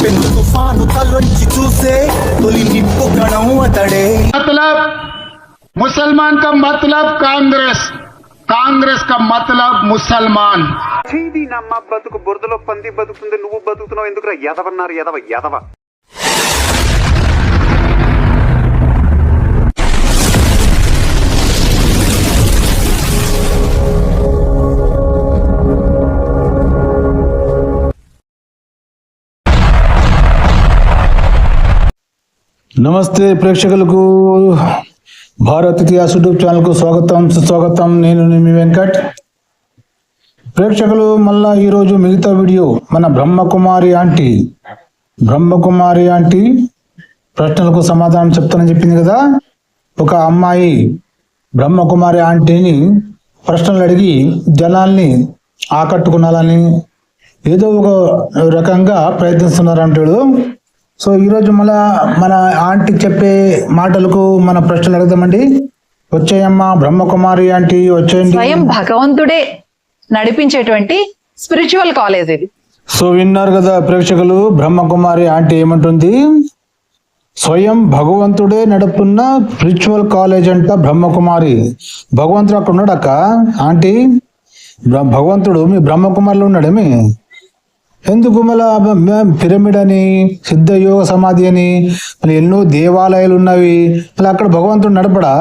పెను తుఫాను తలొంచి చూసే తొలి నిప్పు కణం అతడే मतलब मुसलमान का मतलब कांग्रेस कांग्रेस का मतलब मुसलमान చేది నమ్మ బతుకు బురదలో పంది బతుకుతుంది నువ్వు బతుకుతున్నావు ఎందుకురా ఎదవన్నారు ఎదవ ఎదవ నమస్తే ప్రేక్షకులకు. భారత్ ఇతిహాస్ యూట్యూబ్ ఛానల్కు స్వాగతం సుస్వాగతం. నేను మీ వెంకట్. ప్రేక్షకులు మళ్ళా ఈరోజు మిగతా వీడియో మన బ్రహ్మకుమారి ఆంటీ. బ్రహ్మకుమారి ఆంటీ ప్రశ్నలకు సమాధానం చెప్తానని చెప్పింది కదా? ఒక అమ్మాయి బ్రహ్మకుమారి ఆంటీని ప్రశ్నలు అడిగి జనాల్ని ఆకట్టుకునాలని ఏదో ఒక రకంగా ప్రయత్నిస్తున్నారంటాడు. సో ఈరోజు మళ్ళా మన ఆంటీ చెప్పే మాటలకు మన ప్రశ్నలు అడుగుదామండి. వచ్చేయమ్మా బ్రహ్మకుమారి ఆంటీ వచ్చేయండి. స్వయం భగవంతుడే నడిపించేటువంటి స్పిరిచువల్ కాలేజ్ ఇది. సో విన్నారు కదా ప్రేక్షకులు బ్రహ్మకుమారి ఆంటీ ఏమంటుంది? స్వయం భగవంతుడే నడుపుతున్న స్పిరిచువల్ కాలేజ్ అంట బ్రహ్మకుమారి. భగవంతుడు అక్కడ ఉన్నాడు అక్క ఆంటీ భగవంతుడు మీ బ్రహ్మకుమారిలో ఉన్నాడేమి? ఎందుకు మళ్ళా పిరమిడ్ అని సిద్ధయోగ సమాధి అని మళ్ళీ ఎన్నో దేవాలయాలు ఉన్నవి మళ్ళీ అక్కడ భగవంతుడు నడపడా?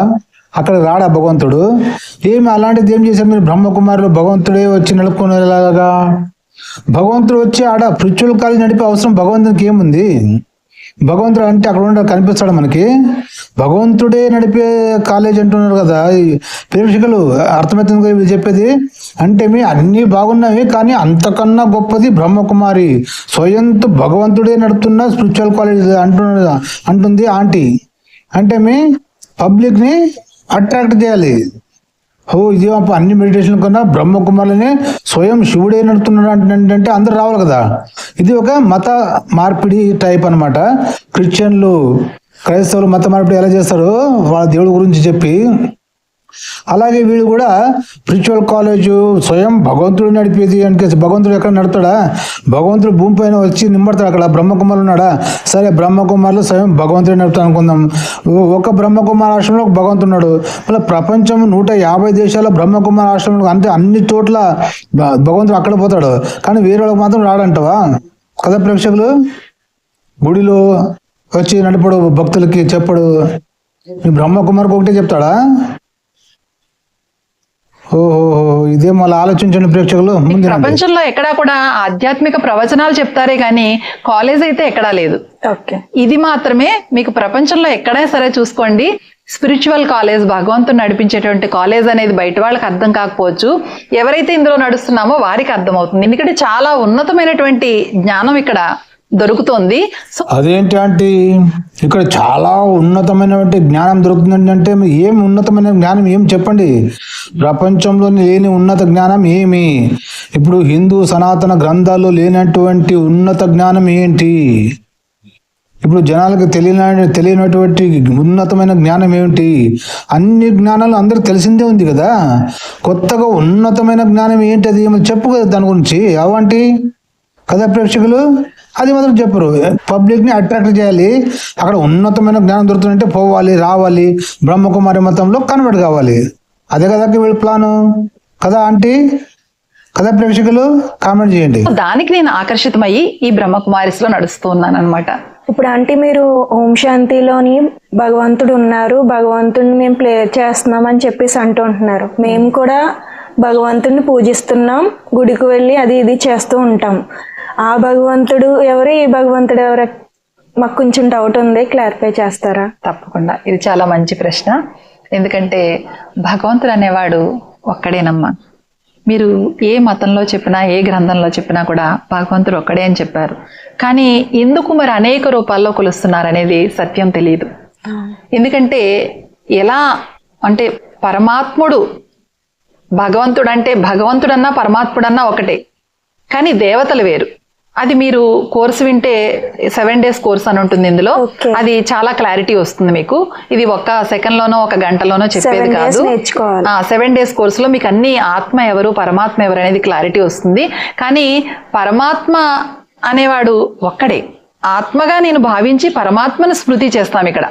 అక్కడ రాడా భగవంతుడు? ఏమి అలాంటిది ఏం చేశారు? మీరు బ్రహ్మకుమారులు భగవంతుడే వచ్చి నడుపుకునేలాగా? భగవంతుడు వచ్చి ఆడ ప్రిచువల్ కాలేజ్ నడిపే అవసరం భగవంతునికి ఏముంది? భగవంతుడు అంటే అక్కడ ఉండ కనిపిస్తాడు మనకి. భగవంతుడే నడిపే కాలేజ్ అంటున్నారు కదా. ప్రేక్షకులు అర్థమవుతుంది చెప్పేది? అంటే మీ అన్నీ బాగున్నవి కానీ అంతకన్నా గొప్పది బ్రహ్మకుమారి. స్వయంతో భగవంతుడే నడుపుతున్న స్పిరిచువల్ కాలేజ్ అంటున్న అంటుంది ఆంటీ. అంటే మీ పబ్లిక్ని అట్రాక్ట్ చేయాలి. ఓ ఇది అన్ని మెడిటేషన్ కన్నా బ్రహ్మకుమారులనే స్వయం శివుడే నడుతున్నాడు అంటే అందరు రావాలి కదా. ఇది ఒక మత మార్పిడి టైప్ అన్నమాట. క్రిస్టియన్లు క్రైస్తవులు మత మార్పిడి ఎలా చేస్తారో వాళ్ళ దేవుడి గురించి చెప్పి అలాగే వీళ్ళు కూడా స్పిరిచువల్ కాలేజు స్వయం భగవంతుడు నడిపేది అంటే భగవంతుడు ఎక్కడ నడుపుతాడా భగవంతుడు భూమి పైన వచ్చి నింబడతాడు అక్కడ. బ్రహ్మకుమారులు ఉన్నాడా? సరే బ్రహ్మకుమారులు స్వయం భగవంతుడు నడుపుతా అనుకుందాం. ఒక బ్రహ్మకుమార ఆశ్రమంలో ఒక భగవంతుడు ఉన్నాడు. మళ్ళీ ప్రపంచం నూట యాభై దేశాల్లో బ్రహ్మకుమార ఆశ్రమంలో అంటే అన్ని చోట్ల భగవంతుడు అక్కడ పోతాడు. కానీ వేరే వాళ్ళకి మాత్రం రాడంటవా? కదా ప్రేక్షకులు? గుడిలో వచ్చి నడిపడు భక్తులకి చెప్పడు. ఈ బ్రహ్మకుమారికి ఒకటే చెప్తాడా? ఓహో ఇదే మళ్ళీ ఆలోచించండి ప్రేక్షకులు. ప్రపంచంలో ఎక్కడా కూడా ఆధ్యాత్మిక ప్రవచనాలు చెప్తారే కానీ కాలేజ్ అయితే ఎక్కడా లేదు. ఓకే. ఇది మాత్రమే మీకు ప్రపంచంలో ఎక్కడా సరే చూసుకోండి. స్పిరిచువల్ కాలేజ్ భగవంతుడు నడిపించేటువంటి కాలేజ్ అనేది బయట వాళ్ళకి అర్థం కాకపోవచ్చు. ఎవరైతే ఇందులో నడుస్తున్నామో వారికి అర్థమవుతుంది. ఎందుకంటే చాలా ఉన్నతమైనటువంటి జ్ఞానం ఇక్కడ దొరుకుతోంది. సో అదేంటి అంటే ఇక్కడ చాలా ఉన్నతమైనటువంటి జ్ఞానం దొరుకుతుంది అంటే ఏం ఉన్నతమైన జ్ఞానం ఏం చెప్పండి? ప్రపంచంలో లేని ఉన్నత జ్ఞానం ఏమి? ఇప్పుడు హిందూ సనాతన గ్రంథాల్లో లేనటువంటి ఉన్నత జ్ఞానం ఏంటి? ఇప్పుడు జనాలకు తెలియని తెలియనటువంటి ఉన్నతమైన జ్ఞానం ఏమిటి? అన్ని జ్ఞానాలు అందరికి తెలిసిందే ఉంది కదా. కొత్తగా ఉన్నతమైన జ్ఞానం ఏంటి అది ఏమో చెప్పు కదా దాని గురించి. అవంటి కదా ప్రేక్షకులు? అది మాత్రం చెప్పరు. పబ్లిక్ని అట్రాక్ట్ చేయాలి. అక్కడ ఉన్నతమైన జ్ఞానం దొరుకుతుందంటే పోవాలి రావాలి. బ్రహ్మకుమారి మతంలో కన్వర్ట్ కావాలి. అదే కదా వీళ్ళ ప్లాను? కదా ఆంటీ? కదా ప్రేక్షకులు? కామెంట్ చేయండి. దానికి నేను ఆకర్షితమయ్యి ఈ బ్రహ్మకుమారిస్లో నడుస్తూ ఉన్నాను అనమాట ఇప్పుడు అంటే మీరు ఓం శాంతిలోని భగవంతుడు ఉన్నారు. భగవంతుడిని మేము ప్లే చేస్తున్నాం అని చెప్పేసి అంటూ ఉంటున్నారు. మేము కూడా భగవంతుడిని పూజిస్తున్నాం. గుడికి వెళ్ళి అది ఇది చేస్తూ ఉంటాం. ఆ భగవంతుడు ఎవరు? ఈ భగవంతుడు ఎవరు? మాకు కొంచెం డౌట్ ఉంది. క్లారిఫై చేస్తారా? తప్పకుండా. ఇది చాలా మంచి ప్రశ్న. ఎందుకంటే భగవంతుడు అనేవాడు ఒక్కడేనమ్మా. మీరు ఏ మతంలో చెప్పినా ఏ గ్రంథంలో చెప్పినా కూడా భగవంతుడు ఒక్కడే అని చెప్పారు. కానీ ఎందుకు మరి అనేక రూపాల్లో కొలుస్తున్నారు అనేది సత్యం తెలియదు. ఎందుకంటే ఎలా అంటే పరమాత్ముడు భగవంతుడు అంటే భగవంతుడన్నా పరమాత్ముడన్నా ఒకటే. కానీ దేవతలు వేరు. అది మీరు కోర్సు వింటే సెవెన్ డేస్ కోర్స్ అని ఉంటుంది ఇందులో. అది చాలా క్లారిటీ వస్తుంది మీకు. ఇది ఒక్క సెకండ్ లోనో ఒక గంటలోనో చెప్పేది కాదు. సెవెన్ డేస్ కోర్సులో మీకు అన్ని ఆత్మ ఎవరు పరమాత్మ ఎవరు అనేది క్లారిటీ వస్తుంది. కానీ పరమాత్మ అనేవాడు ఒక్కడే. ఆత్మగా నేను భావించి పరమాత్మను స్మృతి చేస్తాం ఇక్కడ.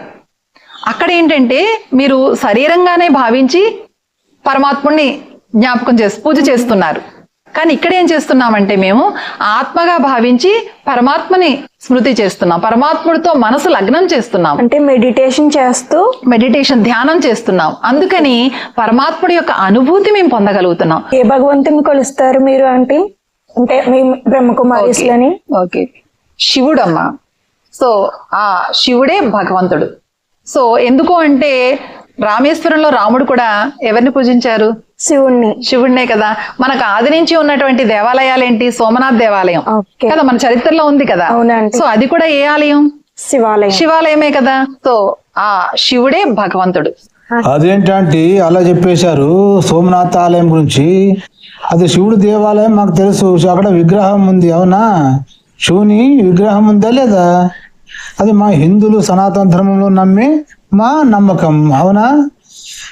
అక్కడ ఏంటంటే మీరు శరీరంగానే భావించి పరమాత్ముడిని జ్ఞాపకం చేసి పూజ చేస్తున్నారు. కానీ ఇక్కడ ఏం చేస్తున్నామంటే మేము ఆత్మగా భావించి పరమాత్మని స్మృతి చేస్తున్నాం. పరమాత్ముడితో మనసు లగ్నం చేస్తున్నాం. అంటే మెడిటేషన్ చేస్తూ మెడిటేషన్ ధ్యానం చేస్తున్నాం. అందుకని పరమాత్ముడి యొక్క అనుభూతి మేము పొందగలుగుతున్నాం. ఏ భగవంతుని కొలుస్తారు మీరు అంటే అంటే మీ బ్రహ్మకుమారీస్లని? ఓకే శివుడమ్మా. సో ఆ శివుడే భగవంతుడు. సో ఎందుకు అంటే రామేశ్వరంలో రాముడు కూడా ఎవరిని పూజించారు? శివుణ్ణి. శివుడినే కదా. మనకు ఆది నుంచి ఉన్నటువంటి దేవాలయాలు ఏంటి సోమనాథ్ దేవాలయం. కదా మన చరిత్రలో ఉంది కదా. అవునండి. సో అది కూడా ఏ ఆలయం? శివాలయం. శివాలయమే కదా. సో ఆ శివుడే భగవంతుడు. అదేంటంటే అలా చెప్పేశారు సోమనాథ ఆలయం గురించి. అది శివుడు దేవాలయం మాకు తెలుసు. అక్కడ విగ్రహం ఉంది. అవునా? శివుని విగ్రహం ఉందా లేదా? అది మా హిందువులు సనాతన ధర్మంలో నమ్మే మా నమ్మకం. అవునా?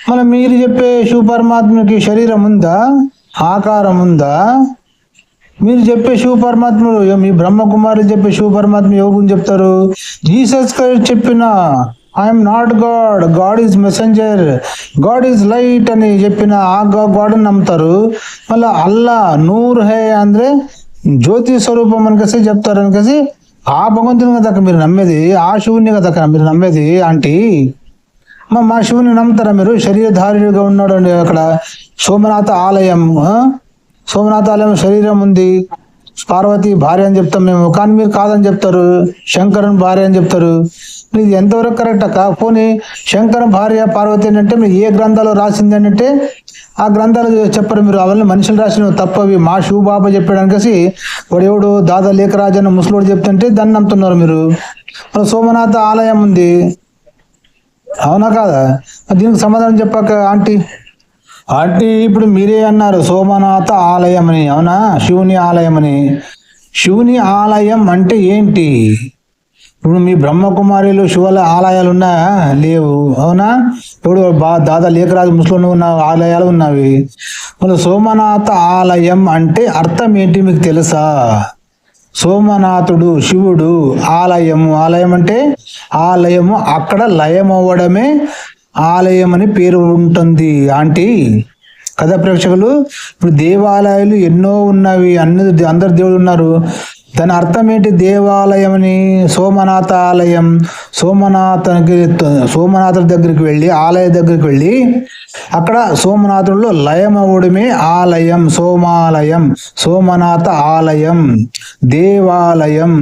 మన మీరు చెప్పే శివ పరమాత్మకి శరీరం ఉందా ఆకారం ఉందా మీరు చెప్పే శివ పరమాత్ముడు ఏ- మీ బ్రహ్మకుమారి చెప్పే శివ పరమాత్మ యోగం చెప్తారు జీసస్ క్రైస్ట్ చెప్పిన I'm not God God is messenger God is light అని చెప్పిన ఆ గాడ్ అని నమ్ముతారు మళ్ళీ అల్లా నూర్ హే ಅಂದ್ರೆ జ్యోతి స్వరూపం అనికేసి చెప్తారు అనికేసి ఆ భగవంతుని కదా మీరు నమ్మేది ఆ శివుని కదా మీరు నమ్మేది ఆంటీ మా మా శివుని నమ్ముతారా మీరు? శరీరధారుడిగా ఉన్నాడు అండి అక్కడ. సోమనాథ ఆలయం సోమనాథ ఆలయం శరీరం ఉంది. పార్వతి భార్య అని చెప్తాం మేము. కానీ మీరు కాదని చెప్తారు. శంకరుని భార్య అని చెప్తారు. ఇది ఎంతవరకు కరెక్ట్ అక్క? పోనీ శంకరం భార్య పార్వతి అని అంటే మీరు ఏ గ్రంథాలు రాసింది అని అంటే ఆ గ్రంథాలు చెప్పరు మీరు. అవన్నీ మనుషులు రాసిన తప్పవి. మా శివ బాబా చెప్పాడనికేసి వాడు దాదా లేఖరాజు అన్న ముసలోడు చెప్తుంటే దాన్ని నమ్ముతున్నారు మీరు. సోమనాథ ఆలయం ఉంది. అవునా కాదా? దీనికి సమాధానం చెప్పాక ఆంటీ? ఆంటీ ఇప్పుడు మీరే అన్నారు సోమనాథ ఆలయం అని అవునా? శివుని ఆలయం అని శివుని ఆలయం అంటే ఏంటి? ఇప్పుడు మీ బ్రహ్మకుమారిలు శివుల ఆలయాలు ఉన్నాయా లేవు. అవునా? ఇప్పుడు బా దాదా లేఖరాజు ముస్లింలు ఉన్న ఆలయాలు ఉన్నవి. సోమనాథ ఆలయం అంటే అర్థం ఏంటి మీకు తెలుసా? సోమనాథుడు శివుడు ఆలయము. ఆలయం అంటే ఆలయము. అక్కడ లయం అవ్వడమే ఆలయం అని పేరు ఉంటుంది. ఆంటీ కథా ప్రేక్షకులు ఇప్పుడు దేవాలయాలు ఎన్నో ఉన్నవి. అన్ని అందరు దేవుడు ఉన్నారు. దాని అర్థం ఏంటి దేవాలయమని? సోమనాథ ఆలయం సోమనాథనికి సోమనాథుడి దగ్గరికి వెళ్ళి ఆలయ దగ్గరికి వెళ్ళి అక్కడ సోమనాథుడిలో లయం అవ్వడమే ఆలయం సోమాలయం సోమనాథ ఆలయం దేవాలయం.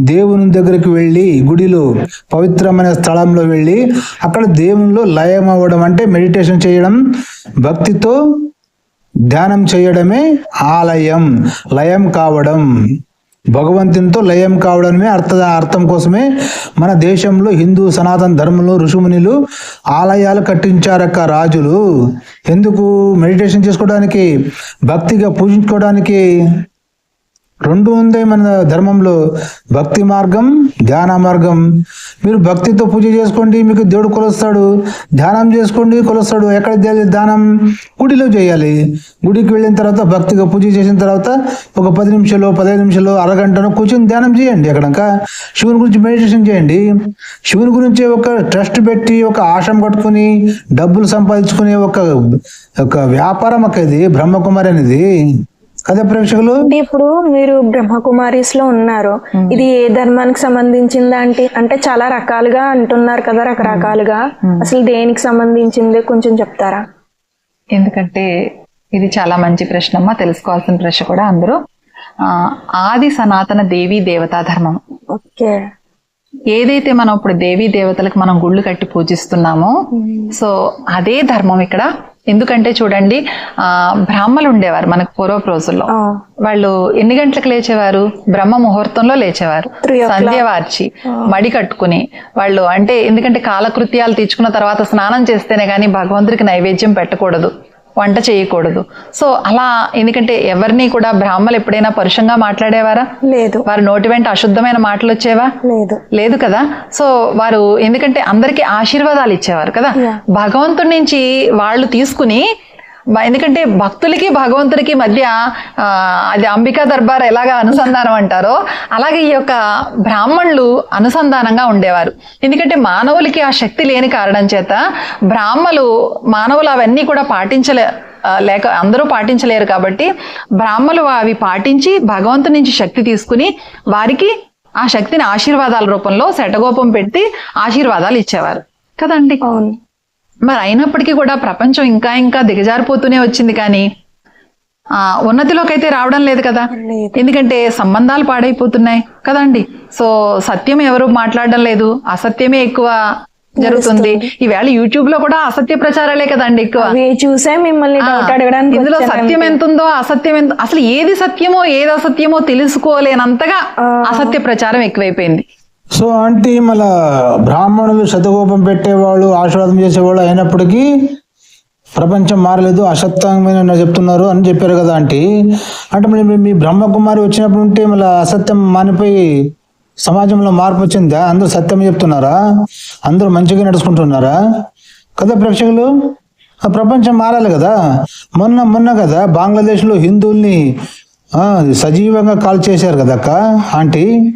దేవుని దగ్గరికి వెళ్ళి గుడిలో పవిత్రమైన స్థలంలో వెళ్ళి అక్కడ దేవునిలో లయం అవ్వడం అంటే మెడిటేషన్ చేయడం భక్తితో ధ్యానం చేయడమే ఆలయం లయం కావడం. భగవంతునితో లయం కావడమే అర్థ అర్థం కోసమే మన దేశంలో హిందూ సనాతన ధర్మంలో ఋషుమునిలు ఆలయాలు కట్టించారక్క రాజులు. ఎందుకు? మెడిటేషన్ చేసుకోవడానికి భక్తిగా పూజించుకోవడానికి? రెండు ఉంది మన ధర్మంలో. భక్తి మార్గం ధ్యాన మార్గం. మీరు భక్తితో పూజ చేసుకోండి మీకు దేవుడు కొలుస్తాడు. ధ్యానం చేసుకోండి కొలుస్తాడు. ఎక్కడ ధ్యానం? గుడిలో చేయాలి. గుడికి వెళ్ళిన తర్వాత భక్తిగా పూజ చేసిన తర్వాత ఒక పది నిమిషాలు పదహైదు నిమిషాలు అరగంటను కూర్చొని ధ్యానం చేయండి అక్కడంక శివుని గురించి మెడిటేషన్ చేయండి. శివుని గురించి ఒక ట్రస్ట్ పెట్టి ఒక ఆశం కట్టుకుని డబ్బులు సంపాదించుకునే ఒక ఒక వ్యాపారం అక్క ఇది బ్రహ్మకుమారి అనేది. కదా ప్రేక్షకులు? ఇప్పుడు మీరు బ్రహ్మకుమారీస్లో ఉన్నారు ఇది ఏ ధర్మానికి సంబంధించిందా అంటే? అంటే చాలా రకాలుగా అంటున్నారు కదా రకరకాలుగా. అసలు దేనికి సంబంధించింది? కొంచెం చెప్తారా? ఎందుకంటే ఇది చాలా మంచి ప్రశ్న అమ్మా తెలుసుకోవాల్సిన ప్రశ్న కూడా అందరూ. ఆ, ఆది సనాతన దేవీ దేవతా ధర్మం. ఓకే. ఏదైతే మనం ఇప్పుడు దేవీ దేవతలకు మనం గుళ్ళు కట్టి పూజిస్తున్నామో సో అదే ధర్మం ఇక్కడ ఎందుకంటే చూడండి ఆ బ్రాహ్మలు ఉండేవారు మనకు పూర్వపు రోజుల్లో. వాళ్ళు ఎన్ని గంటలకు లేచేవారు? బ్రహ్మ ముహూర్తంలో లేచేవారు. సంధ్య వార్చి మడి కట్టుకుని వాళ్ళు అంటే ఎందుకంటే కాలకృత్యాలు తీర్చుకున్న తర్వాత స్నానం చేస్తేనే కానీ భగవంతుడికి నైవేద్యం పెట్టకూడదు. వంట చేయకూడదు. సో అలా ఎందుకంటే ఎవరిని కూడా బ్రాహ్మలు ఎప్పుడైనా పరుషంగా మాట్లాడేవారా? లేదు. వారి నోటి వెంట అశుద్ధమైన మాటలు వచ్చేవా? లేదు. లేదు కదా? సో వారు ఎందుకంటే అందరికీ ఆశీర్వాదాలు ఇచ్చేవారు కదా. భగవంతుడి నుంచి వాళ్ళు తీసుకుని ఎందుకంటే భక్తులకి భగవంతుడికి మధ్య అది అంబికా దర్బార్ ఎలాగా అనుసంధానం అంటారో అలాగే ఈ యొక్క బ్రాహ్మణులు అనుసంధానంగా ఉండేవారు. ఎందుకంటే మానవులకి ఆ శక్తి లేని కారణం చేత బ్రాహ్మలు మానవులు అవన్నీ కూడా పాటించలే లేక అందరూ పాటించలేరు కాబట్టి బ్రాహ్మలు అవి పాటించి భగవంతు నుంచి శక్తి తీసుకుని వారికి ఆ శక్తిని ఆశీర్వాదాల రూపంలో శటగోపం పెట్టి ఆశీర్వాదాలు ఇచ్చేవారు. కదండి? అవును. మరి అయినప్పటికీ కూడా ప్రపంచం ఇంకా ఇంకా దిగజారిపోతూనే వచ్చింది కానీ ఆ ఉన్నతిలోకి అయితే రావడం లేదు కదా. ఎందుకంటే సంబంధాలు పాడైపోతున్నాయి కదండి. సో సత్యం ఎవరు మాట్లాడడం లేదు. అసత్యమే ఎక్కువ జరుగుతుంది. ఈవేళ యూట్యూబ్లో కూడా అసత్య ప్రచారాలే కదండి ఎక్కువ. చూసే మిమ్మల్ని ఇందులో. సత్యం ఎంత ఉందో అసత్యం ఎంత అసలు ఏది సత్యమో ఏది అసత్యమో తెలుసుకోలేనంతగా అసత్య ప్రచారం ఎక్కువైపోయింది. సో ఆంటీ మళ్ళా బ్రాహ్మణులు శతకోపం పెట్టేవాళ్ళు ఆశీర్వాదం చేసేవాళ్ళు అయినప్పటికీ ప్రపంచం మారలేదు అసత్యమైన చెప్తున్నారు అని చెప్పారు కదా ఆంటీ. అంటే మరి మీ- బ్రహ్మకుమారి వచ్చినప్పుడు ఉంటే మళ్ళీ అసత్యం మానిపోయి సమాజంలో మార్పు వచ్చిందా? అందరూ సత్యం చెప్తున్నారా? అందరూ మంచిగా నడుచుకుంటున్నారా? కదా ప్రేక్షకులు ఆ ప్రపంచం మారాలి కదా. మొన్న మొన్న కదా బంగ్లాదేశ్లో హిందువుల్ని సజీవంగా కాల్ చేశారు కదా అక్క ఆంటీ.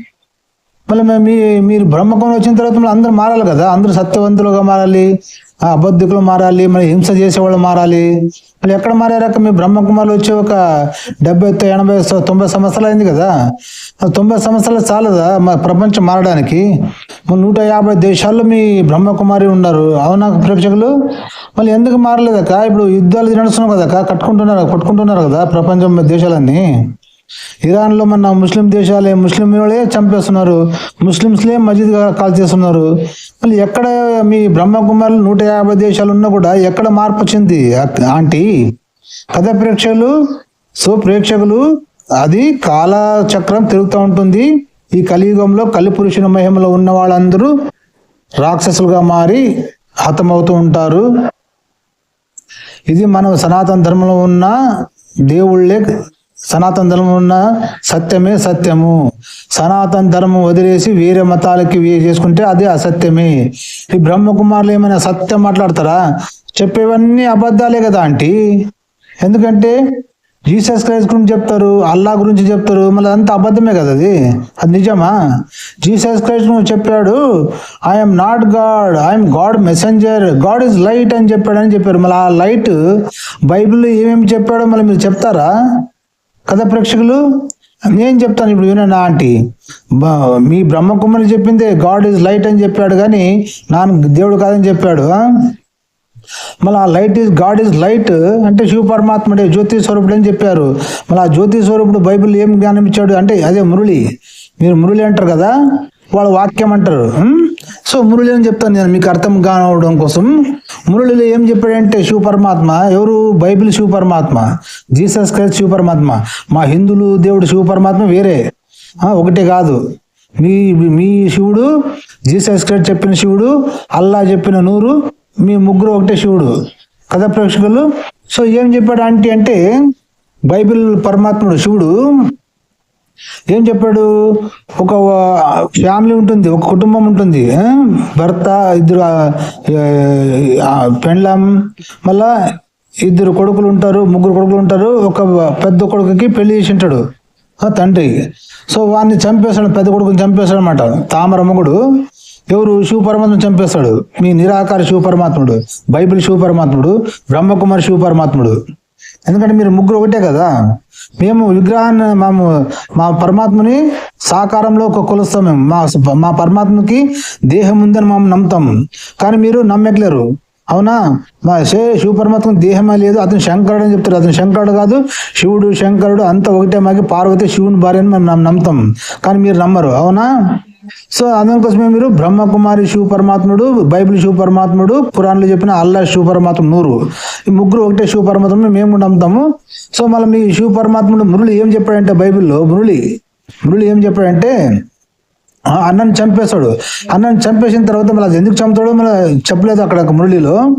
మళ్ళీ మేము మీ మీరు బ్రహ్మకోణం వచ్చిన తర్వాత మళ్ళీ అందరూ మారాలి కదా. అందరూ సత్యవంతులుగా మారాలి అబద్ధికులు మారాలి మరి హింస చేసేవాళ్ళు మారాలి. మళ్ళీ ఎక్కడ మారారక్క? మీ బ్రహ్మకుమారులు వచ్చి ఒక డెబ్బై ఎనభై తొంభై సంవత్సరాలు అయింది కదా తొంభై సంవత్సరాలు చాలదా మా ప్రపంచం మారడానికి? నూట యాభై దేశాల్లో మీ బ్రహ్మకుమారి ఉన్నారు. అవునా ప్రేక్షకులు? మళ్ళీ ఎందుకు మారలేదక్క? ఇప్పుడు యుద్ధాలు నడుస్తున్నాం కదక్క? కట్టుకుంటున్నారు? కొట్టుకుంటున్నారు కదా ప్రపంచం దేశాలన్నీ. ఇరాన్లో మన ముస్లిం దేశాలే ముస్లిం వాళ్ళే చంపేస్తున్నారు. ముస్లింస్లే మస్జిద్ కాల్ చేస్తున్నారు. మళ్ళీ ఎక్కడ మీ బ్రహ్మకుమారులు నూట యాభై దేశాలు ఉన్నా కూడా ఎక్కడ మార్పు వచ్చింది? ఆంటీ కథ ప్రేక్షకులు సో ప్రేక్షకులు అది కాలచక్రం తిరుగుతూ ఉంటుంది. ఈ కలియుగంలో కలిపురుషుని మహిమలో ఉన్న వాళ్ళందరూ రాక్షసులుగా మారి హతమవుతూ ఉంటారు. ఇది మనం సనాతన ధర్మంలో ఉన్న దేవుళ్ళే సనాతన ధర్మం ఉన్న సత్యమే సత్యము. సనాతన ధర్మం వదిలేసి వేరే మతాలకి చేసుకుంటే అదే అసత్యమే. ఈ బ్రహ్మకుమారులు ఏమైనా సత్యం మాట్లాడతారా? చెప్పేవన్నీ అబద్ధాలే కదా ఆంటీ. ఎందుకంటే జీసస్ క్రైస్ట్ గురించి చెప్తారు అల్లా గురించి చెప్తారు మళ్ళీ అంతా అబద్ధమే కదా అది? అది నిజమా? జీసస్ క్రైస్ట్ నువ్వు చెప్పాడు I'm not God I'm God messenger God is light అని చెప్పాడు అని చెప్పారు. మళ్ళీ ఆ లైట్ బైబిల్లో ఏమేమి చెప్పాడో మళ్ళీ మీరు చెప్తారా? కదా ప్రేక్షకులు నేను చెప్తాను ఇప్పుడు వినండి ఆంటీ. మీ బ్రహ్మకుమారి చెప్పిందే గాడ్ ఈజ్ లైట్ అని చెప్పాడు కానీ నాన్న దేవుడు కాదని చెప్పాడు మళ్ళీ ఆ light is God is light అంటే శివ పరమాత్ముడే జ్యోతి స్వరూపుడు అని చెప్పారు. మళ్ళీ ఆ జ్యోతి స్వరూపుడు బైబిల్ ఏం జ్ఞానం ఇచ్చాడు అంటే అదే మురళి. మీరు మురళి అంటారు కదా వాళ్ళు వాక్యం అంటారు సో మురళి అని చెప్తాను నేను? మీకు అర్థం కావడం కోసం. మురళిలో ఏం చెప్పాడంటే శివ పరమాత్మ ఎవరు? బైబిల్ శివ పరమాత్మ జీసస్ క్రైస్ట్ శివ పరమాత్మ మా హిందువులు దేవుడు శివ పరమాత్మ వేరే ఒకటే కాదు. మీ మీ శివుడు జీసస్ క్రైస్ట్ చెప్పిన శివుడు అల్లా చెప్పిన నూరు మీ ముగ్గురు ఒకటే శివుడు. కథ ప్రేక్షకులు? సో ఏం చెప్పాడు ఆంటీ అంటే బైబిల్ పరమాత్ముడు శివుడు ఏం చెప్పాడు? ఒక ఫ్యామిలీ ఉంటుంది ఒక కుటుంబం ఉంటుంది భర్త ఇద్దరు పెండ్లం పెండ్లాం మళ్ళా ఇద్దరు కొడుకులు ఉంటారు ముగ్గురు కొడుకులు ఉంటారు ఒక పెద్ద కొడుకుకి పెళ్ళి చేసి ఉంటాడు తండ్రి. సో వాడిని చంపేస్తాడు పెద్ద కొడుకుని చంపేస్తాడు అనమాట తామర మొగుడు ఎవరు శివ పరమాత్మ చంపేస్తాడు? మీ నిరాకార శివ పరమాత్ముడు బైబిల్ శివ పరమాత్ముడు బ్రహ్మకుమారి శివ పరమాత్ముడు ఎందుకంటే మీరు ముగ్గురు ఒకటే కదా? మేము విగ్రహాన్ని మేము మా పరమాత్మని సాకారంలో ఒక కొలుస్తాం మేము. మా మా పరమాత్మకి దేహం ఉందని మేము నమ్ముతాం. కానీ మీరు నమ్మట్లేరు. అవునా? మా శే శివ పరమాత్మ దేహమే లేదు. అతను శంకరుడు అని చెప్తారు. అతను శంకరుడు కాదు. శివుడు శంకరుడు అంతా ఒకటే మాకి పార్వతి శివుని భార్య అని మేము నమ్ముతాం. కానీ మీరు నమ్మరు. అవునా? సో అందుకోసమే మీరు బ్రహ్మకుమారి శివ పరమాత్ముడు బైబిల్ శివ పరమాత్ముడు పురాణంలో చెప్పిన అల్లా శివ పరమాత్మ నూరు. ఈ ముగ్గురు ఒకటే శివ పరమాత్మ మేము నమ్ముతాము. సో మళ్ళీ మీ శివ పరమాత్ముడు మురళి ఏం చెప్పాడంటే బైబిల్లో? మురళి మురళి ఏం చెప్పాడంటే ఆ చంపేస్తాడు అన్నను చంపేసిన తర్వాత మళ్ళీ అది ఎందుకు చంపుతాడో మళ్ళీ చెప్పలేదు అక్కడ మురళిలో.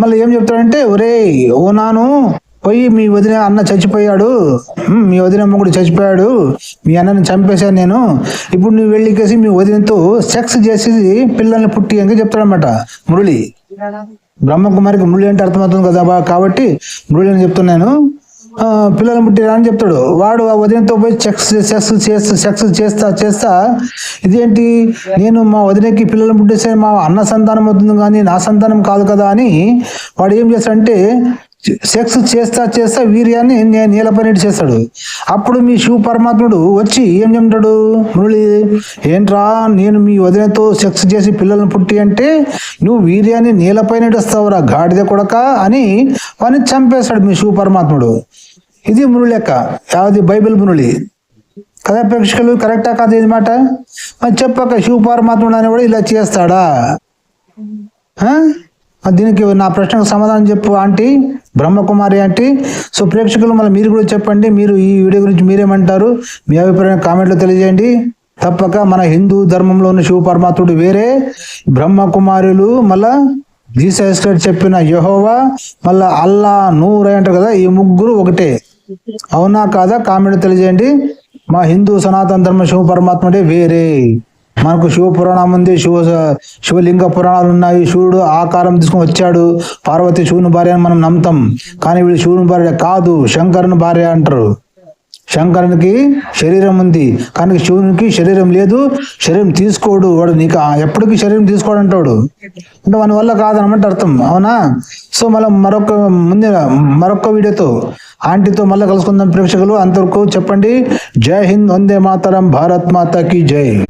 మళ్ళీ ఏం చెప్తాడంటే ఒరే ఓ నాను పోయి మీ వదిన అన్న చచ్చిపోయాడు. మీ వదిన మొగుడు చచ్చిపోయాడు. మీ అన్నని చంపేశాను నేను. ఇప్పుడు నువ్వు వెళ్ళికేసి మీ వదినతో సెక్స్ చేసి పిల్లల్ని పుట్టి అని చెప్తాడనమాట మురళి. బ్రహ్మకుమారికి మురళి అంటే అర్థమవుతుంది కదా కాబట్టి మురళి అని చెప్తున్నాను పిల్లల్ని పిల్లలు పుట్టిరా అని చెప్తాడు. వాడు ఆ వదినతో పోయి సెక్స్ సెక్స్ చేస్తా సెక్స్ చేస్తా చేస్తా ఇదేంటి? నేను మా వదినకి పిల్లలు పుట్టేస్తే మా అన్న సంతానం అవుతుంది కానీ నా సంతానం కాదు కదా అని వాడు ఏం చేస్తాడంటే సెక్స్ చేస్తా చేస్తా వీర్యాన్ని నేను నేలపైన చేస్తాడు అప్పుడు మీ శివ పరమాత్ముడు వచ్చి ఏం చెప్తాడు? మురళి ఏంట్రా నేను మీ వదినతో సెక్స్ చేసి పిల్లల్ని పుట్టి అంటే నువ్వు వీర్యాన్ని నేలపైన వస్తావురా గాడిద కొడక అని వాని చంపేస్తాడు మీ శివ పరమాత్ముడు. ఇది మురళి లెక్క. యావది బైబిల్ మురళి. కదా ప్రేక్షకులు కరెక్టా కాదు ఇది మాట? మరి చెప్పక శివ పరమాత్ముడు అనేవాడు ఇలా చేస్తాడా? దీనికి నా ప్రశ్నకు సమాధానం చెప్పు ఆంటీ. బ్రహ్మకుమారి ఆంటీ. సో ప్రేక్షకులు మళ్ళీ మీరు కూడా చెప్పండి. మీరు ఈ వీడియో గురించి మీరేమంటారు? మీ అభిప్రాయం కామెంట్లో తెలియజేయండి. తప్పక మన హిందూ ధర్మంలో ఉన్న శివ పరమాత్ముడు వేరే. బ్రహ్మకుమారులు మళ్ళా జీసస్ క్రైస్ట్ చెప్పిన యహోవా మళ్ళా అల్లా నూర్ అంటారు కదా ఈ ముగ్గురు ఒకటే. అవునా కాదా? కామెంట్ తెలియజేయండి. మా హిందూ సనాతన ధర్మ శివ పరమాత్ముడే వేరే. మనకు శివ పురాణం ఉంది. శివ శివలింగ పురాణాలు ఉన్నాయి. శివుడు ఆకారం తీసుకొని వచ్చాడు. పార్వతి శివుని భార్య అని మనం నమ్ముతాం. కానీ వీడు శివుని భార్య కాదు. శంకరుని భార్య అంటారు. శంకరునికి శరీరం ఉంది. కానీ శివునికి శరీరం లేదు. శరీరం తీసుకోడు వాడు. నీకు ఎప్పటికీ శరీరం తీసుకోడు అంటాడు. అంటే మన వల్ల కాదనమాట అర్థం. అవునా? సో మళ్ళీ మరొక ముందు మరొక వీడియోతో ఆంటీతో మళ్ళీ కలుసుకుందాం ప్రేక్షకులు. అంతవరకు చెప్పండి. జై హింద్ వందే మాతరం. భారత్ మాతకి జై.